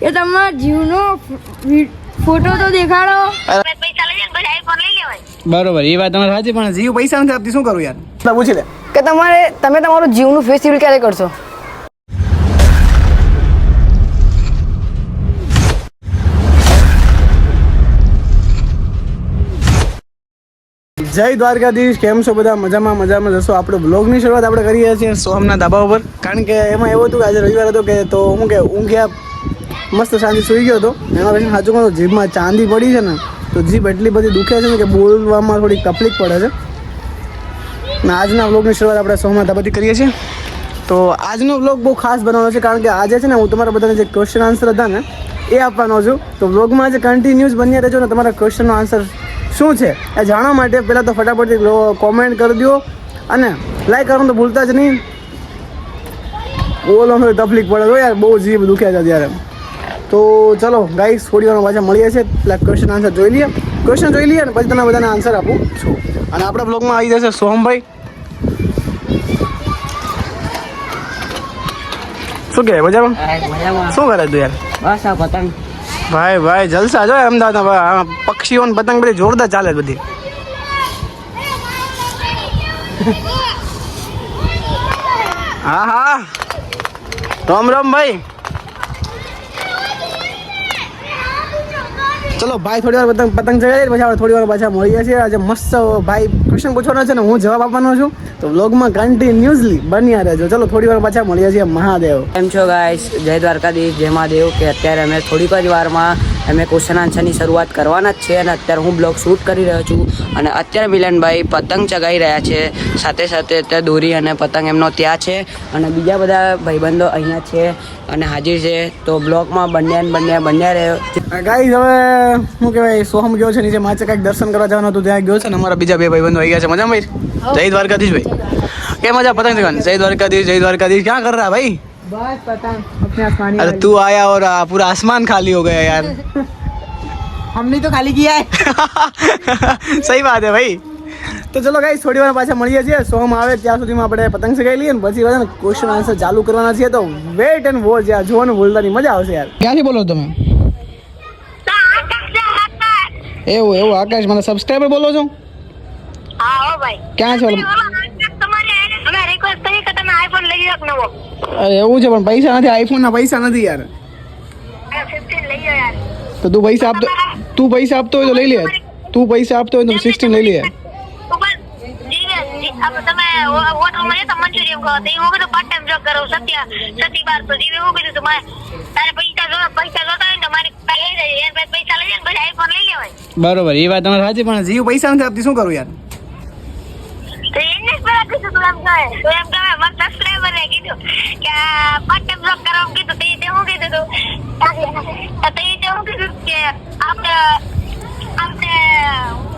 એ તમારા જીવનો ફોટો તો દેખાડો. પૈસા લઈ જાય પછી આઈફોન લઈ લેવાય. બરોબર એ વાત તમારે સાચી પણ જીવ પૈસા નથી આપતી શું કરું યાર? પૂછી લે. કે તમારે તમે તમારું જીવનું ફેસ્ટિવલ ક્યારે કરશો? જય દ્વારકાધીશ કેમ છો બધા? મજામાં મજામાં જશો. આપણે બ્લોગની શરૂઆત આપણે કરીએ છીએ સોમના ધાબા ઉપર. કારણ કે એમાં એવું હતું કે આજે રવિવાર હતો કે તો હું કે ઊંઘ્યા મસ્ત શાંતિ સૂઈ ગયો હતો. એમાં પછી સાચું કહું જીભમાં ચાંદી પડી છે ને, તો જીભ એટલી બધી દુખે છે ને કે બોલવામાં થોડી તકલીફ પડે છે. ને આજના બ્લોગની શરૂઆત આપણે સૌમાં ધાબાથી કરીએ છીએ. તો આજનો બ્લોગ બહુ ખાસ બનાવવાનો છે, કારણ કે આજે છે ને હું તમારા બધાને જે ક્વેશ્ચન આન્સર હતા ને, એ આપવાનો છું. તો બ્લોગમાં જે કન્ટિન્યુઅસ બન્યા રહેજો ને તમારા ક્વેશ્ચનનો આન્સર શું છે, એ જાણવા માટે પહેલાં તો ફટાફટથી કોમેન્ટ કરી દો. અને લાઈક કરવાનું તો ભૂલતા જ નહીં. બોલો તકલીફ પડે તો યાર, બહુ જીભ દુખ્યા છે ત્યારે તો ચલો ગાઈસ થોડી વાર પાછા મળીએ છીએ. પેલા ક્વેશ્ચન આન્સર જોઈ લઈએ. ક્વેશ્ચન જોઈ લઈએ અને પછી તમે બધાને આન્સર આપું છું. અને આપણા બ્લોગમાં આવી જશે સોહમભાઈ. શું કે મજામાં? શું કરે તું યાર? બસ આ પતંગ. ભાઈ ભાઈ જલસા જો અમદાવાદમાં પક્ષીઓ ને પતંગ બધી જોરદાર ચાલે બધી. હા હા. રામ રામ ભાઈ. ચલો, ભાઈ થોડી વાર પતંગ પતંગ ચગાવી પછી આપણે થોડી વાર પાછા મળીએ છીએ. આજે મસ્ત ભાઈ ક્વેશ્ચન પૂછવાનો છે ને, હું જવાબ આપવાનો છું. તો વ્લોગમાં કન્ટિન્યુઅસલી બન્યા રહેજો. ચલો, થોડી વાર પાછા મળીએ છીએ. મહાદેવ. કેમ છો ગાઈસ જય દ્વારકાધીશ, જય મહાદેવ, કે અત્યારે અમે થોડીક જ વારમાં અમે ક્વેશ્ચન આન્સરની શરૂઆત કરવાના જ છે અને અત્યારે હું બ્લોગ શૂટ કરી રહ્યો છું અને અત્યારે મિલનભાઈ પતંગ ચગાવી રહ્યા છે. સાથે સાથે અત્યારે દોરી અને પતંગ એમનો ત્યાં છે અને બીજા બધા ભાઈબંધો અહીંયા છે અને હાજર છે. તો બ્લોગમાં બંને બન્યા બન્યા રહ્યો. ગાઈ હવે શું કહેવાય સોહમ ગયો છે નીચે માચે કાંઈક દર્શન કરવા જવાનું હતું ત્યાં ગયો છે ને અમારા બીજા બે ભાઈબંધો આવી ગયા છે. મજા ભાઈ? જય દ્વારકાધીશ ભાઈ. કે મજા પતંગ ચગાવવાની? જય દ્વારકાધીશ જય દ્વારકાધીશ. ક્યાં કર રહ્યા ભાઈ? બસ પતંગ अपने आसमानी अरे तू आया और आ, पूरा आसमान खाली हो गया यार हमने तो खाली किया है સહી વાત હે ભાઈ તો ચલો ગાઈસ થોડી વાર પાછા મળીએ છીએ સોમ આવે ત્યાં સુધીમાં આપણે પતંગ ચગાવી લઈએ ને પછી બધા ક્વેશ્ચન આન્સર ચાલુ કરવાના છીએ તો વેટ એન્ડ વોચ યાર જોવાનું ભૂલતા નહીં મજા આવશે યાર ક્યાંથી બોલો તમે એવું એવું આકાશ મને સબસ્ક્રાઈબર બોલો છો હા હો ભાઈ ક્યાં છો તમારે અમે રિક્વેસ્ટ કરી કે તમે આઈફોન લઈ જાવ નવો અરે એવું છે પણ પૈસા નથી આઈફોન ના પૈસા નથી યાર. તો તું પૈસા આપતો તું પૈસા આપતો હોય તો લઈ લે. તું પૈસા આપતો હોય તો સિક્સટીન લઈ લે ઉપર જીવે જી- આપણે તમે હોટલમાં જતા મંચુરિયન ખાવા તો એવું કીધું પાર્ટ ટાઈમ જોબ કરો સત્ય સતી બાર તો જીવે એવું કીધું તું મારે. તારે પૈસા પૈસા જોતા હોય ને મારી પાસે લઈ જાય એના પૈસા લઈ જાય આઈફોન લઈ લેવાય. બરોબર એ વાત તમારે સાચી પણ જીવ પૈસા નથી આપતી શું કરું યાર? તો એને જ પેલા કીધું તું એમ કહે તું એમ કહે મારા સબસ્ક્રાઈબરે કીધું કે આ પાર્ટ ટાઈમ જોબ કરવા કીધું તો એ તે હું કીધું તું તો તે તે હું કીધું કે આપણે આપણે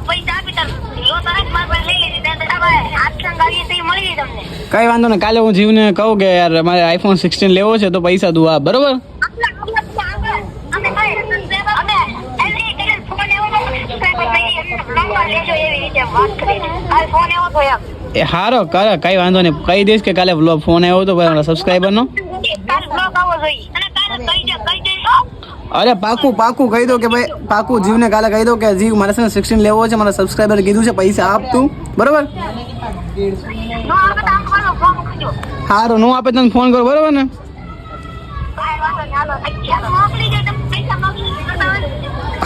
પૈસા આપી તાર લો તો એક માર પાસે લઈ લીધી ત્યાં તમે હાથ સંગાવીએ તો એ મળી જાય તમને કઈ વાંધો ને કાલે હું જીવને કહું કે યાર મારે આઈફોન સિક્સટીન લેવો છે તો પૈસા દઉં આ બરોબર અમે કઈ અમે એવી રીતે ફોન એવો સબસ્ક્રાઈબર નહીં નંબર લેજો એવી રીતે વાત કરીને આ ફોન એવો તો એમ એ હારો કરે કઈ વાંધો નહીં. કહી દઈશ કે કાલે બ્લોગ ફોન આવ્યો હતો ભાઈ કહી દેજો અરે. પાકું પાકું કહી દો કે ભાઈ પાકું જીવને કાલે કહી દો કે જીવ મારે છે ને સિક્સટીન લેવો છે મારા સબસ્ક્રાઈબર કીધું છે પૈસા આપ તું. બરોબર? નો હારું હું આપે તને ફોન કરો બરોબર ને?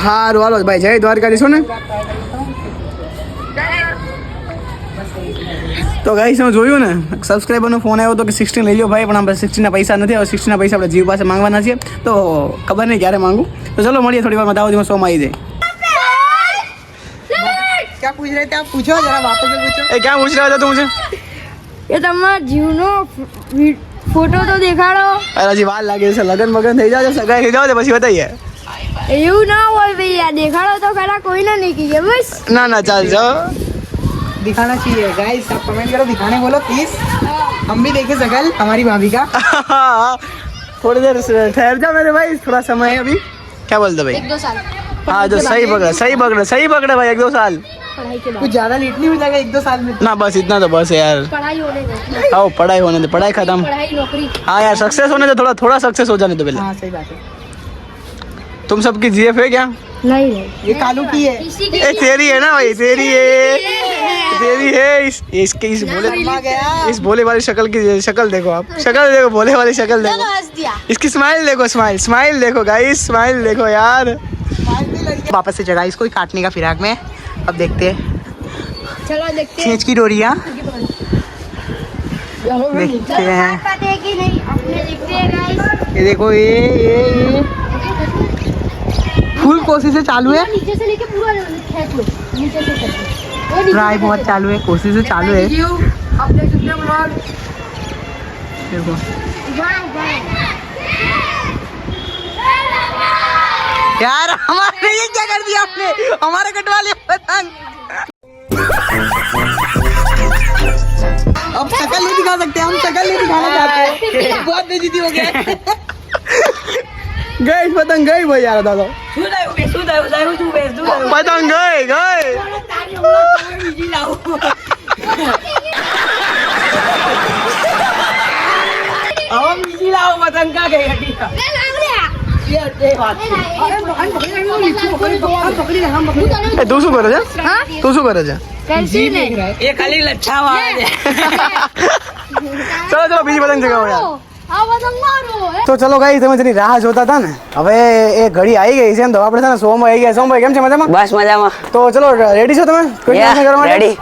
સારું હાલો. ભાઈ જય દ્વારકાધીશ ને? તો ગાઈસ મેં જોયું ને? સબસ્ક્રાઈબરનો ફોન આવ્યો હતો કે સિક્સટીન લઈ લો ભાઈ પણ આપણે સિક્સટીના પૈસા નથી આવે સિક્સટીના પૈસા આપણે જીવ પાસે માંગવાના છે તો ખબર નહીં ક્યારે માંગુ. તો ચલો મળીએ થોડી વારમાં. દાવદીમાં સોમાં આવી જાય. ક્યાં પૂછ રહે ત્યાં પૂછો જરા વાપસ પૂછો. એ ક્યાં પૂછ રહ્યા તું? છે એ તમારા જીવનો ફોટો તો દેખાડો. હજી વાર લાગે છે. લગન મગન થઈ જાવ સગાઈ થઈ જાવ પછી બતાવીએ. એવું ના હોય ભાઈ દેખાડો તો ખરા કોઈને નહીં કહીએ બસ. ના ચાલ ચાલજો. दिखाना चाहिए। गाइस आप कमेंट करो दिखाने बोलो प्लीज़ हम भी देखे सकल हमारी भाभी का। थोड़ी देर ठहर जाओ मेरे भाई थोड़ा समय है अभी। क्या बोलते भाई? दो साल। हाँ जो सही पकड़े सही पकड़े सही पकड़े भाई एक दो साल। कुछ ज़्यादा लेट नहीं हो जाएगा एक दो साल में ना बस इतना तो बस है यार। पढ़ाई होने दो। आओ पढ़ाई होने दे पढ़ाई खत्म। पढ़ाई नौकरी। हाँ यार सक्सेस होने दे थोड़ा थोड़ा सक्सेस हो जाने दो पहले। हाँ सही बात है। तुम सबकी जीएफ है क्या? नहीं ये कालू की है। ए तेरी है ना भाई तेरी है। तेरी है इस इसके इस भोले इस भोले वाली शक्ल की शक्ल देखो आप। शक्ल देखो भोले वाली शक्ल देखो। इसकी स्माइल देखो स्माइल स्माइल देखो गाइस स्माइल देखो यार। वापस से जगह इसको काटने का फिराक में। अब देखते हैं। चलो देखते खींच की डोरिया देखते हैं। पाते हैं कि नहीं अपने देखते हैं। ये देखो ये ये ये। फुल कोशिश से चालू है? नीचे से लेके पूरा खींच लो। नीचे से खींच लो ट्राई बहुत चालू है कोशिश से चालू है आप देख सकते हो ब्लॉग देखो यार हमारे ये क्या कर दिया आपने हमारे कटवा लिया पतंग अब शकल नहीं दिखा सकते हम शकल नहीं दिखाना चाहते बहुत बेइज्जती हो गया है। गई पतंग गई भाई यार दादा શું થયું બે શું થયું થયું શું બે શું થયું લાવ બીજી લાવ હવે બીજી લાવ પતંગ કા ગઈ હતી તું શું કરે છે? તું શું એ ખાલી લચ્છાવા ચલો ચલો બીજી પતંગ જગાવો તો ચલો ગાઈ તમે જેની રાહ જોતા હતા ને હવે એ ઘડી આવી ગઈ છે ને તો આપણે છે ને સોમ આવી ગયા. સોમભાઈ કેમ છે મજામાં? બસ મજામાં. તો ચલો રેડી છો તમે? કરવા માટે?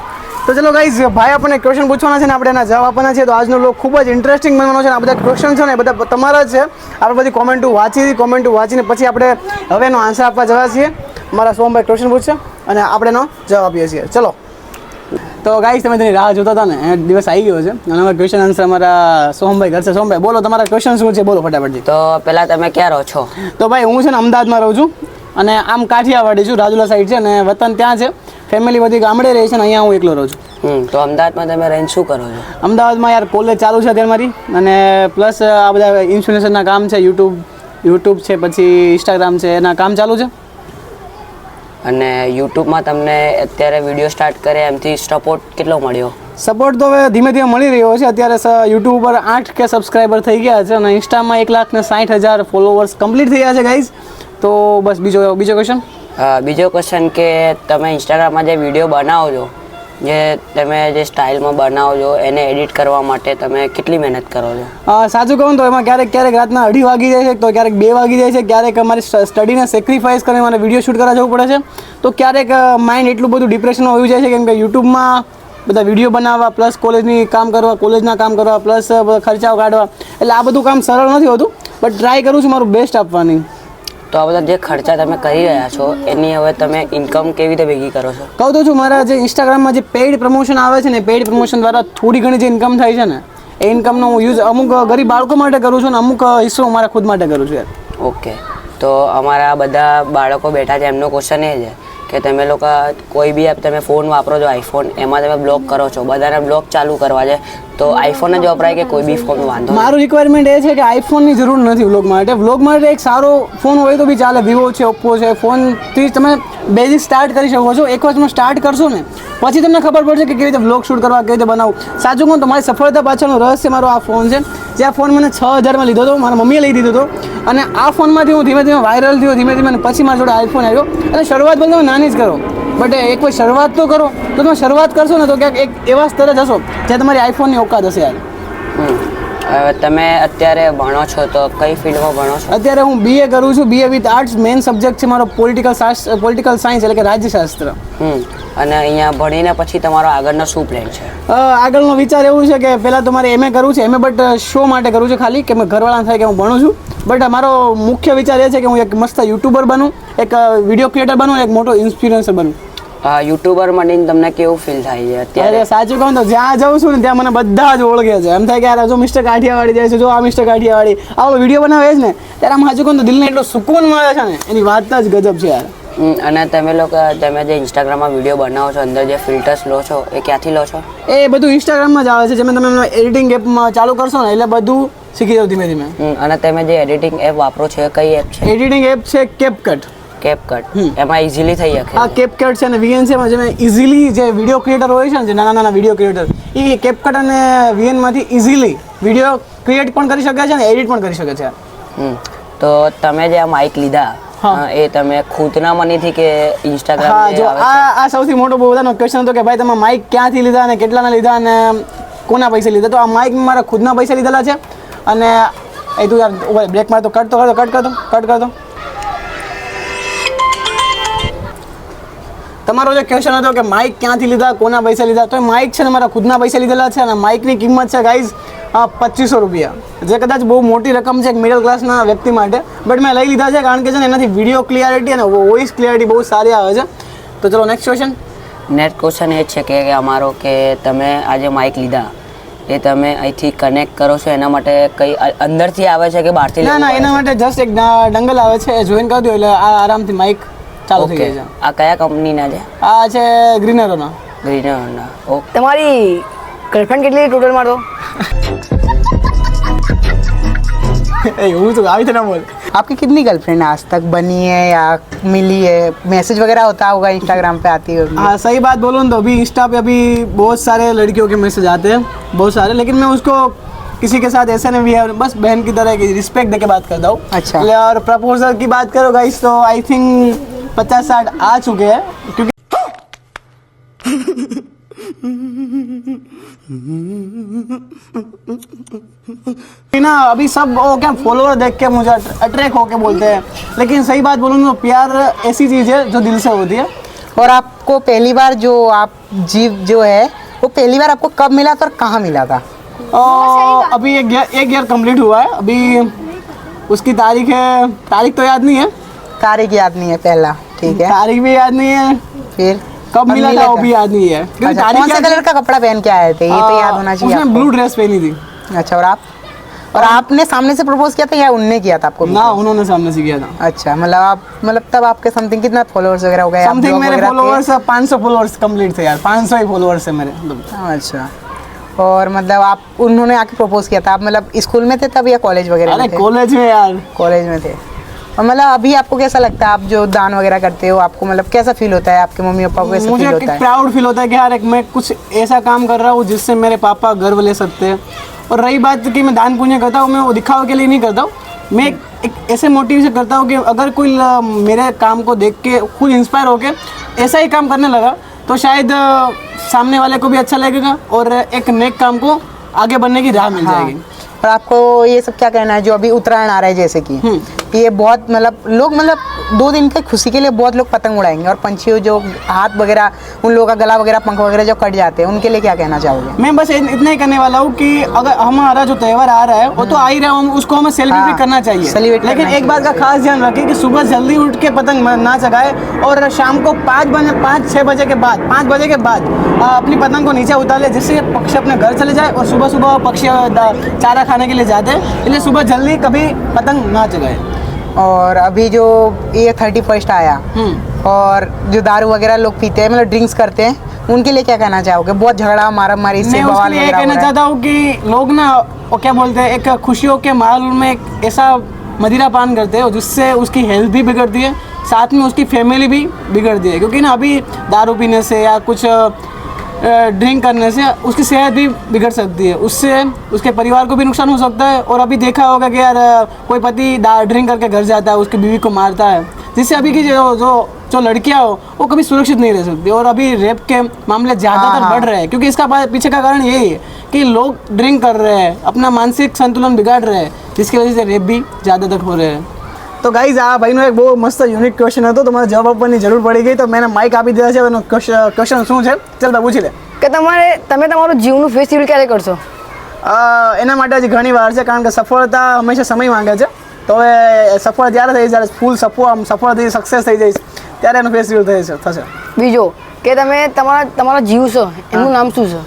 તો ચલો ગાઈઝ ભાઈ આપણને ક્વેશ્ચન પૂછવાના છે ને આપણે એના જવાબ આપવાના છે તો આજનો લોક ખૂબ જ ઇન્ટરેસ્ટિંગ બનવાનો છે ને આ બધા ક્વેશ્ચન છે ને બધા તમારા જ છે. આપણે બધી કોમેન્ટો વાંચી કોમેન્ટો વાંચીને પછી આપણે હવે એનો આન્સર આપવા જવા છીએ. મારા સોમભાઈ ક્વેશ્ચન પૂછશે અને આપણે એનો જવાબ આપીએ છીએ. ચલો. તો ગાઈઝ તમે તેની રાહ જોતા હતા ને એ દિવસ આવી ગયો છે. અને અમારા ક્વેશ્ચન આન્સર અમારા સોમભાઈ કરશે. સોમભાઈ બોલો તમારા ક્વેશ્ચન શું છે? બોલો ફટાફટથી તો પહેલાં તમે ક્યાં રહો છો? તો ભાઈ હું છે ને અમદાવાદમાં રહું છું. અને આમ કાઠિયાવાડી છું રાજુલા સાઈડ છે અને વતન ત્યાં છે. ફેમિલી બધી ગામડે રહે છે અને અહીંયા હું એકલો રહું છું. તો અમદાવાદમાં તમે રહીને શું કરો છો? અમદાવાદમાં યાર કોલેજ ચાલુ છે અત્યારે મારી. અને પ્લસ આ બધા ઇન્સ્યુરન્સના કામ છે યુટ્યુબ યુટ્યુબ છે પછી ઇન્સ્ટાગ્રામ છે એના કામ ચાલુ છે. અને યુટ્યુબમાં તમને અત્યારે વીડિયો સ્ટાર્ટ કરે એમથી સપોર્ટ કેટલો મળ્યો? સપોર્ટ તો હવે ધીમે ધીમે મળી રહ્યો છે. અત્યારે યુટ્યુબ ઉપર આઠ કે સબસ્ક્રાઈબર થઈ ગયા છે અને ઇન્સ્ટામાં એક લાખ ને સાઠ હજાર ફોલોવર્સ કમ્પ્લીટ થયા છે ગાઈઝ તો બસ બીજો બીજો ક્વેશ્ચન બીજો ક્વેશ્ચન કે તમે ઇન્સ્ટાગ્રામમાં જે વીડિયો બનાવો છો જે તમે જે સ્ટાઇલમાં બનાવો છો, એને એડિટ કરવા માટે તમે કેટલી મહેનત કરો છો? સાચું કહું તો એમાં ક્યારેક ક્યારેક રાતના અઢી વાગી જાય છે, તો ક્યારેક બે વાગી જાય છે, ક્યારેક અમારી સ્ટડીને સેક્રિફાઈસ કરીને મારે વીડિયો શૂટ કરવા જવું પડે છે. તો ક્યારેક માઇન્ડ એટલું બધું ડિપ્રેશનમાં હોઈ જાય છે, કેમ કે યુટ્યુબમાં બધા વીડિયો બનાવવા પ્લસ કોલેજની કામ કરવા કોલેજના કામ કરવા પ્લસ ખર્ચાઓ કાઢવા. એટલે આ બધું કામ સરળ નથી હોતું બટ ટ્રાય કરું છું મારું બેસ્ટ આપવાની. તો આ બધા જે ખર્ચા તમે કરી રહ્યા છો એની હવે તમે ઇન્કમ કેવી રીતે ભેગી કરો છો? કહું તો છું મારા જે ઇન્સ્ટાગ્રામમાં જે પેઇડ પ્રમોશન આવે છે ને પેઇડ પ્રમોશન દ્વારા થોડી ઘણી જે ઇન્કમ થાય છે ને એ ઇન્કમનો હું યુઝ અમુક ગરીબ બાળકો માટે કરું છું ને અમુક હિસ્સો હું મારા ખુદ માટે કરું છું યાર. ઓકે તો અમારા બધા બાળકો બેઠા છે એમનો ક્વેશ્ચન એ છે કે તમે લોકો કોઈ બી એપ તમે ફોન વાપરો છો આઈફોન એમાં તમે બ્લોક કરો છો, બધાને બ્લોક ચાલુ કરવા છે. તો આઈફોન જ વપરાય કે કોઈ બી ફોન વાંધો મારું રિક્વાયરમેન્ટ એ છે કે આઈફોનની જરૂર નથી વ્લોગ માટે. વ્લોગ માટે એક સારો ફોન હોય તો બી ચાલે. વિવો છે ઓપ્પો છે ફોનથી તમે બેઝિક સ્ટાર્ટ કરી શકો છો. એક વખત સ્ટાર્ટ કરશો ને, પછી તમને ખબર પડશે કે કેવી રીતે વ્લોગ શૂટ કરવા, કેવી રીતે બનાવવું. સાચું કહું તો મારી સફળતા પાછળનો રહસ્ય મારો આ ફોન છે. જે આ ફોન મને છ હજારમાં લીધો હતો, મારા મમ્મીએ લઈ દીધો હતો. અને આ ફોનમાંથી હું ધીમે ધીમે વાયરલ થયો, ધીમે ધીમે પછી મારા જોડે આઈફોન આવ્યો. અને શરૂઆત ભલે તમે નાની જ કરો બટ એક વાર શરૂઆત તો કરો. તો તમે શરૂઆત કરશો ને તો ક્યાંક એક એવા સ્તરે જશો જ્યાં તમારી આઈફોનની ઓકાત હશે યાર. તમે અત્યારે ભણો છો તો કઈ ફિલ્ડમાં ભણો છો? અત્યારે હું બીએ કરું છું. BA with arts main subject છે મારો પોલિટિકલ પોલિટિકલ સાયન્સ એટલે કે રાજ્યશાસ્ત્ર. અને અહીંયા ભણીને પછી તમારો આગળનો શું પ્લાન છે? આગળનો વિચાર એવું છે કે પહેલાં તો મારે એમએ કરવું છે. એમએ બટ શો માટે કરવું છે ખાલી કે મેં ઘરવાળા થાય કે હું ભણું છું. બટ મારો મુખ્ય વિચાર એ છે કે હું એક મસ્ત યુટ્યુબર બનું એક વીડિયો ક્રિએટર બનું એક મોટો ઇન્સ્પિરન્સર બનું. યુટ્યુબર બનીને તમને કેવું ફીલ થાય છે અત્યારે? સાચું કહું તો જ્યાં જાઉં છું ને ત્યાં મને બધા જ ઓળખે છે. એમ થાય કે યાર જો મિસ્ટર કાઠિયાવાડી જાય છે જો આ મિસ્ટર કાઠિયાવાડી. આવો વીડિયો બનાવે છે ને ત્યારે આમ સાચું કહું તો દિલને એટલો સુકૂન મળે છે ને એની વાત જ ગજબ છે યાર. અને તમે લોકો તમે જે ઇન્સ્ટાગ્રામમાં વીડિયો બનાવો છો અંદર જે ફિલ્ટર્સ લો છો એ ક્યાંથી લો છો? એ બધું ઇન્સ્ટાગ્રામમાં જ આવે છે જેમાં તમે એડિટિંગ એપમાં ચાલુ કરશો ને એટલે બધું શીખી જાવ ધીમે ધીમે. અને તમે જે એડિટિંગ એપ વાપરો છો એ કઈ એપ છે? એડિટિંગ એપ છે કેપકટ કેપકટ એમાં ઇઝીલી થઈ શકે. આ કેપકટ છે અને વીએનસીમાં જેમાં ઇઝીલી જે વીડિયો ક્રિએટર હોય છે ને જે નાના નાના વીડિયો ક્રિએટર એ કેપકટ અને વીએનમાંથી ઇઝીલી વીડિયો ક્રિએટ પણ કરી શકે છે અને એડિટ પણ કરી શકે છે. તો તમે જે આ માઇક લીધા. એ તમે ખુદના મનીથી કે ઇન્સ્ટાગ્રામ હા જો આ આ સૌથી મોટો બહુ બધાનો ક્વેશ્ચન હતો કે ભાઈ તમે માઇક ક્યાંથી લીધા અને કેટલાના લીધા અને કોના પૈસા લીધા? તો આ માઇક મારા ખુદના પૈસા લીધેલા છે. અને એ તું યાર બ્રેક મારે તો કટ તો કરતો કટ કરતો કટ કરતો તમારો જે ક્વેશ્ચન હતો કે માઇક ક્યાંથી લીધા કોના પૈસા લીધા તો માઇક છે ને મારા ખુદના પૈસા લીધેલા છે અને માઇકની કિંમત છે ગાઈઝ પચીસો રૂપિયા. જે કદાચ બહુ મોટી રકમ છે એક મિડલ ક્લાસના વ્યક્તિ માટે બટ મેં લઈ લીધા છે કારણ કે છે ને એનાથી વીડિયો ક્લિયરિટી અને વોઇસ ક્લિયરિટી બહુ સારી આવે છે. તો ચલો નેક્સ્ટ ક્વેશ્ચન નેક્સ્ટ ક્વેશ્ચન એ છે કે અમારો કે તમે આજે માઇક લીધા એ તમે અહીંથી કનેક્ટ કરો છો? એના માટે કઈ અંદરથી આવે છે કે બહારથી ના ના એના માટે જસ્ટ એક ડંગલ આવે છે એ જોઈન કરી દો એટલે આ આરામથી માઇક ચાલુ થઈ ઓકે જાય છે આ કયા કંપનીના છે આ છે ગ્રીનરોના ગ્રીનરના ઓકે તમારી ગર્લફ્રેન્ડ કેટલી ટોટલ મારતો એ હું તો આવી રીતે ના બોલ आपकी कितनी गर्लफ्रेंड आज तक बनी है या मिली है मैसेज वगैरह होता होगा इंस्टाग्राम पे आती होगी हाँ सही बात बोलूँ तो अभी इंस्टा पे अभी बहुत सारे लड़कियों के मैसेज आते हैं बहुत सारे लेकिन मैं उसको किसी के साथ ऐसा नहीं भी है बस बहन की तरह की रिस्पेक्ट दे के बात करता हूँ अच्छा। और प्रपोजल की बात करो गाइस तो आई थिंक पचास साठ आ चुके हैं क्योंकि ना अभी सब वो क्या फॉलोअर देख के मुझे अट्रैक्ट होके बोलते हैं। लेकिन सही बात बोलूँ तो प्यार ऐसी चीज़ है जो दिल से होती है। और आपको पहली बार जो आप जीव जो है वो पहली बार आपको कब मिला था और कहाँ मिला था? और अभी एक ईयर एक ईयर कंप्लीट हुआ है। अभी उसकी तारीख है तारीख तो याद नहीं है। तारीख याद नहीं है पहला ठीक है? तारीख भी याद नहीं है। फिर? कब मिला था वो भी याद नहीं है। अच्छा, कौन से कलर का कपड़ा पहन के आए थे? ये तो याद होना चाहिए उसने ब्लू ड्रेस पहनी थी। अच्छा और आप? और आपने सामने से प्रपोज किया था या उनने किया था आपको? ना उन्होंने सामने से किया था। अच्छा मतलब आप मतलब तब आपके समथिंग कितना फॉलोअर्स वगैरह हो गए? समथिंग मेरे फॉलोअर्स 500 फॉलोअर्स कंप्लीट थे यार। 500 ही फॉलोअर्स है मेरे अच्छा और मतलब आप उन्होंने आके प्रपोज किया था? आप मतलब स्कूल में थे तब या कॉलेज वगैरह अरे में थे? कॉलेज में यार। कॉलेज में थे। और मतलब अभी आपको कैसा लगता है? आप जो दान वगैरह करते हो आपको मतलब कैसा फील होता है? आपके मम्मी पापा को कैसा मुझे फील होता है? प्राउड फील होता है कि यार एक मैं कुछ ऐसा काम कर रहा हूँ जिससे मेरे पापा गर्व ले सकते हैं। और रही बात कि मैं दान पुण्य करता हूँ मैं वो दिखावे के लिए नहीं करता हूँ। मैं एक, एक ऐसे मोटिव से करता हूँ कि अगर कोई मेरे काम को देख के खुद इंस्पायर होकर ऐसा ही काम करने लगा तो शायद सामने वाले को भी अच्छा लगेगा और एक नेक काम को आगे बढ़ने की राह मिल हाँ। जाएगी। और आपको ये सब क्या कहना है जो अभी उत्तरायण आ रहा है जैसे कि? हम्म। ये बहुत मतलब लोग मतलब दो दिन की खुशी के लिए बहुत लोग पतंग उड़ाएँगे और पंछियों जो हाथ वगैरह उन लोगों का गला वगैरह पंख वगैरह जो कट जाते हैं उनके लिए क्या कहना चाहोगे? मैं बस इतना ही करने वाला हूँ कि अगर हमारा जो त्यौहार आ रहा है वो तो आ ही रहा है उसको हमें सेलिब्रेट हाँ, करना चाहिए। सेलिब्रेट लेकिन एक बात का खास ध्यान रखें कि सुबह जल्दी उठ के पतंग ना चगाए और शाम को पाँच बजे पाँच छः बजे के बाद पाँच बजे के बाद अपनी पतंग को नीचे उतार ले जिससे पक्षी अपने घर चले जाए और सुबह सुबह पक्षी चारा खाने के लिए जाते हैं। इसलिए सुबह जल्दी कभी पतंग ना चगाए। और अभी जो ये थर्टी फ़र्स्ट आया हम्म। और जो दारू वगैरह लोग पीते हैं मतलब ड्रिंक्स करते हैं उनके लिए क्या कहना चाहोगे? बहुत झगड़ा मारा मारी से बवाल वगैरह कहना चाहता हूँ कि लोग ना वो क्या बोलते हैं एक खुशियों के माहौल में एक ऐसा मदिरा पान करते हैं जिससे उसकी हेल्थ भी बिगड़ती है साथ में उसकी फैमिली भी बिगड़ती है। क्योंकि ना अभी दारू पीने से या कुछ ड्रिंक करने से उसकी सेहत भी बिगड़ सकती है। उससे उसके परिवार को भी नुकसान हो सकता है और अभी देखा होगा कि यार कोई पति ड्रिंक करके घर जाता है उसकी बीवी को मारता है। जिससे अभी की जो जो जो लड़कियाँ हो वो कभी सुरक्षित नहीं रह सकती और अभी रेप के मामले ज़्यादातर हाँ, बढ़ रहे हैं। क्योंकि इसका पीछे का कारण यही है कि लोग ड्रिंक कर रहे हैं अपना मानसिक संतुलन बिगाड़ रहे हैं जिसकी वजह से रेप भी ज़्यादातर हो रहे हैं। તો ગાઈઝ આ ભાઈનો એક બહુ મસ્ત યુનિક ક્વેશ્ચન હતો. તો મને જવાબ આપવાની જરૂર પડી ગઈ. તો મેં માઇક આપી દીધા છે. એનો ક્વેશ્ચન શું છે? ચાલ તો પૂછી લે. કે તમારે તમે તમારું જીવનું ફેસ્ટિવલ ક્યારે કરશો? એના માટે હજી ઘણી વાર છે કારણ કે સફળતા હંમેશા સમય માંગે છે. તો હવે સફળ ત્યારે થઈ જ્યારે ફૂલ સફળ આમ સફળ થઈ સક્સેસ થઈ જઈશ ત્યારે એનું ફેસ્ટિવલ થશે થશે. બીજો કે તમે તમારા તમારા જીવ છો એનું નામ શું છે?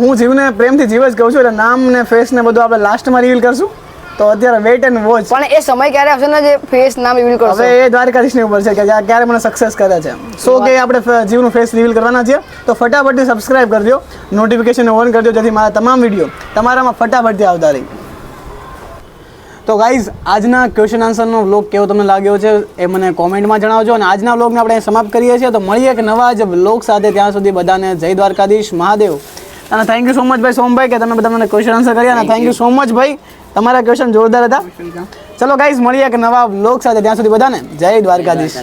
હું જીવને પ્રેમથી જીવ જ કહું છું. એટલે નામ ને ફેસ ને બધું આપણે લાસ્ટમાં રિવીલ કરશું. તો અત્યારે વેટ એન્ડ વોચ પણ એ સમય ક્યારે આવશે ને જે ફેસ નામ રિવીલ કરશે? હવે એ દ્વારકાધીશની ઉપર છે કે ક્યારે મને સક્સેસ કરે છે. સો કે આપણે જીવનું ફેસ રિવીલ કરવાના છે તો ફટાફટથી સબસ્ક્રાઇબ કરજો નોટિફિકેશન ઓન કરજો જેથી મારા તમામ વીડિયો તમારામાં ફટાફટથી આવતા રહી. તો ગાઈઝ આજના ક્વેશ્ચન આન્સરનો વ્લોગ કેવો તમને લાગ્યો છે એ મને કોમેન્ટમાં જણાવજો અને આજના વ્લોગને આપણે સમાપ્ત કરીએ છીએ. તો મળીએ એક નવા જ વ્લોગ સાથે ત્યાં સુધી બધાને જય દ્વારકાધીશ મહાદેવ. અને થેન્ક યુ સો મચ ભાઈ સોમભાઈ કે તમે બધા મને ક્વેશ્ચન આન્સર કર્યા અને થેન્ક યુ સો મચ ભાઈ. તમારા ક્વેશ્ચન જોરદાર હતા. ચલો ગાઈઝ મળીએ એક નવા બ્લોગ સાથે. ત્યાં સુધી બધાને જય દ્વારકાધીશ.